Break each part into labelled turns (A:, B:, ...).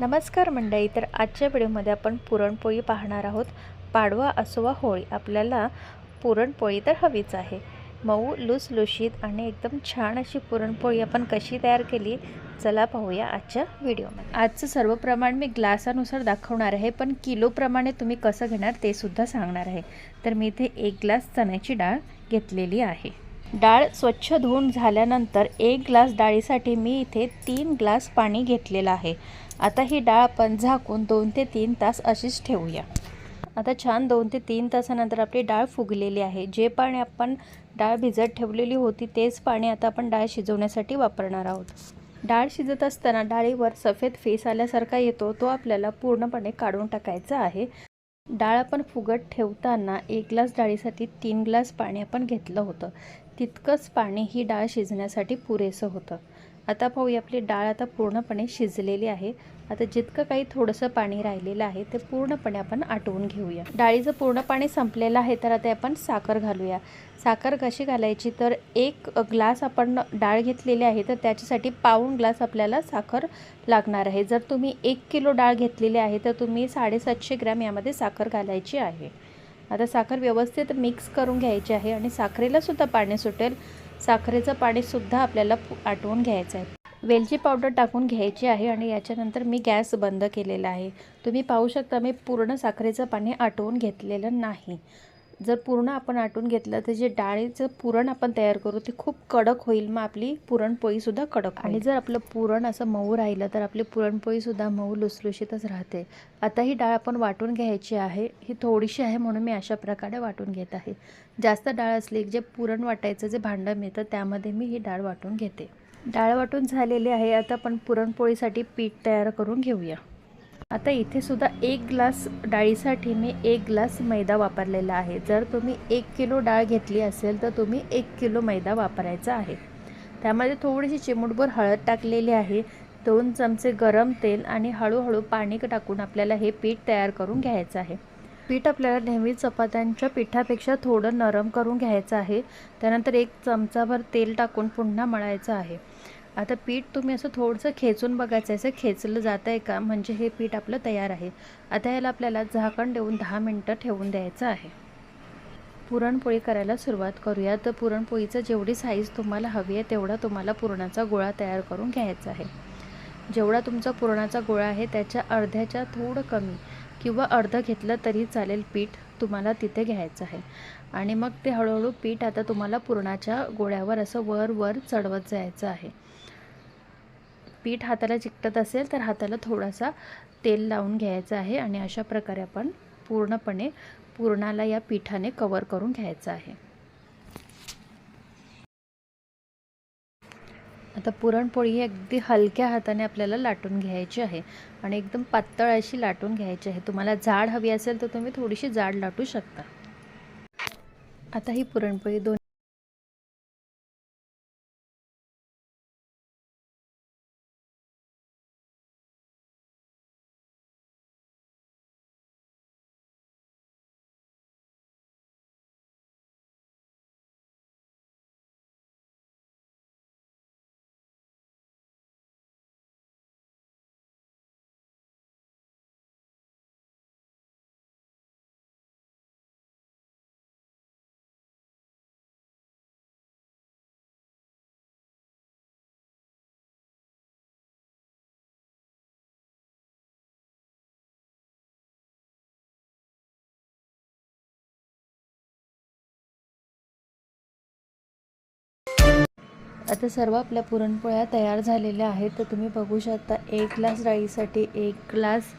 A: नमस्कार मंडळी तर आजच्या व्हिडिओमध्ये आपण पुरणपोळी पाहणार आहोत. पाडवा असो वा होळी आपल्याला पुरणपोळी तर हवीच आहे. मऊ लुसलुशीत आणि एकदम छान अशी पुरणपोळी आपण कशी तयार केली चला पाहूया आजच्या व्हिडिओमध्ये. आजचं सर्व प्रमाण मी ग्लासानुसार दाखवणार आहे पण किलोप्रमाणे तुम्ही कसं घेणार ते सुद्धा सांगणार आहे. तर मी इथे एक ग्लास चण्याची डाळ घेतलेली आहे. डाळ स्वच्छ धुवून झाल्यानंतर एक ग्लास डाळीसाठी मी इथे तीन ग्लास पाणी घेतलेलं आहे. आता ही डाळ आपण झाकून दोन ते तीन तास अशीच ठेवूया. आता छान दोन ते तीन तासानंतर आपली डाळ फुगलेली आहे. जे पाणी आपण डाळ भिजत ठेवलेली होती तेच पाणी आता आपण डाळ शिजवण्यासाठी वापरणार आहोत. डाळ शिजत असताना डाळीवर सफेद फेस आल्यासारखा येतो तो आपल्याला पूर्णपणे काढून टाकायचा आहे. डाळ आपण फुगत ठेवताना एक ग्लास डाळीसाठी तीन ग्लास पाणी आपण घेतलं होतं. तितकंच पाणी ही डाळ शिजण्यासाठी पुरेसं होतं. आता पाहू आपली डाळ आता पूर्णपणे शिजलेली आहे. आता जितकं काही थोडंसं पाणी राहिलेलं आहे ते पूर्णपणे आपण आटवून घेऊया. डाळीचं पूर्ण पाणी संपलेलं आहे तर आता आपण साखर घालूया. साखर कशी घालायची? तर एक ग्लास आपण डाळ घेतलेली आहे तर त्याच्यासाठी पाऊण ग्लास आपल्याला साखर लागणार आहे. जर तुम्ही एक किलो डाळ घेतलेली आहे तर तुम्ही साडेसातशे ग्रॅम यामध्ये साखर घालायची आहे. आता साखर व्यवस्थित मिक्स करून घ्यायची आहे आणि साखरेलासुद्धा पाणी सुटेल. साखरेचं पाणीसुद्धा आपल्याला आटवून घ्यायचं आहे. वेलची पावडर टाकून घ्यायची आहे आणि याच्यानंतर मी गॅस बंद केलेला आहे. तुम्ही पाहू शकता मी पूर्ण साखरेचं पाणी आटवून घेतलेलं नाही. जर पूर्ण आपण आटून घेतलं तर जे डाळीचं पुरण आपण तयार करू ते खूप कडक होईल. मग आपली पुरणपोळीसुद्धा कडक आणि जर आपलं पुरण असं मऊ राहिलं तर आपली पुरणपोळीसुद्धा मऊ लुसलुशीतच राहते. आता ही डाळ आपण वाटून घ्यायची आहे. ही थोडीशी आहे म्हणून मी अशा प्रकारे वाटून घेत आहे. जास्त डाळ असली जे पुरण वाटायचं जे भांडं मिळतं त्यामध्ये मी ही डाळ वाटून घेते. डाळ वाटून झालेली आहे. आता आपण पुरणपोळीसाठी पीठ तयार करून घेऊया. आता इथे सुद्धा एक ग्लास डाळीसाठी मी एक ग्लास मैदा वापरलेला आहे. जर तुम्ही एक किलो डाळ घेतली असेल तर तुम्ही एक किलो मैदा वापरायचा आहे. त्यामध्ये थोडीशी चिमूटभर हळद टाकलेली आहे दोन चमचे गरम तेल आणि हळूहळू पाणी टाकून आपल्याला हे पीठ तयार करून घ्यायचं आहे. पीठ आपल्याला नेहमी चपात्यांच्या पिठापेक्षा थोडं नरम करून घ्यायचं आहे. त्यानंतर एक चमचाभर तेल टाकून पुन्हा मळायचं आहे. आता पीठ तुम्ही असं थोडंसं खेचून बघायचं असं खेचलं जातं आहे का? म्हणजे हे पीठ आपलं तयार आहे. आता याला आपल्याला झाकण देऊन दहा मिनटं ठेवून द्यायचं आहे. पुरणपोळी करायला सुरुवात करूया. तर पुरणपोळीचं जेवढी साईज तुम्हाला हवी आहे तेवढा तुम्हाला पुरणाचा गोळा तयार करून घ्यायचा आहे. जेवढा तुमचा पुरणाचा गोळा आहे त्याच्या अर्ध्याच्या थोडं कमी किंवा अर्धं घेतलं तरी चालेल पीठ तुम्हाला तिथे घ्यायचं आहे. आणि मग ते हळूहळू पीठ आता तुम्हाला पुरणाच्या गोळ्यावर असं वर वर चढवत जायचं आहे. पीठ हाताला चिकटत असेल तर हाताला थोडासा तेल लावून घ्यायचं आहे आणि अशा प्रकारे आपण पूर्णपणे पूर्णाला या पिठाने कवर करून घ्यायचं आहे. आता पुरणपोळी ही अगदी हलक्या हाताने आपल्याला लाटून घ्यायची आहे आणि एकदम पातळ अशी लाटून घ्यायची आहे. तुम्हाला जाड हवी असेल तर तुम्ही थोडीशी जाड लाटू शकता. आता ही पुरणपोळी दोन आता सर्व आपल्या पुरणपोळ्या तयार झालेल्या आहेत. तर तुम्ही बघू शकता एक ग्लास डाळीसाठी एक ग्लास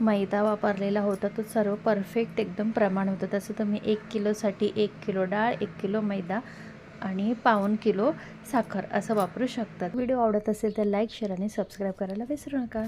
A: मैदा वापरलेला होता. तो सर्व परफेक्ट एकदम प्रमाण होतं. तसं तुम्ही एक किलोसाठी एक किलो डाळ एक किलो मैदा आणि पाऊण किलो साखर असं वापरू शकतात. व्हिडिओ आवडत असेल तर लाईक शेअर आणि सबस्क्राईब करायला विसरू नका.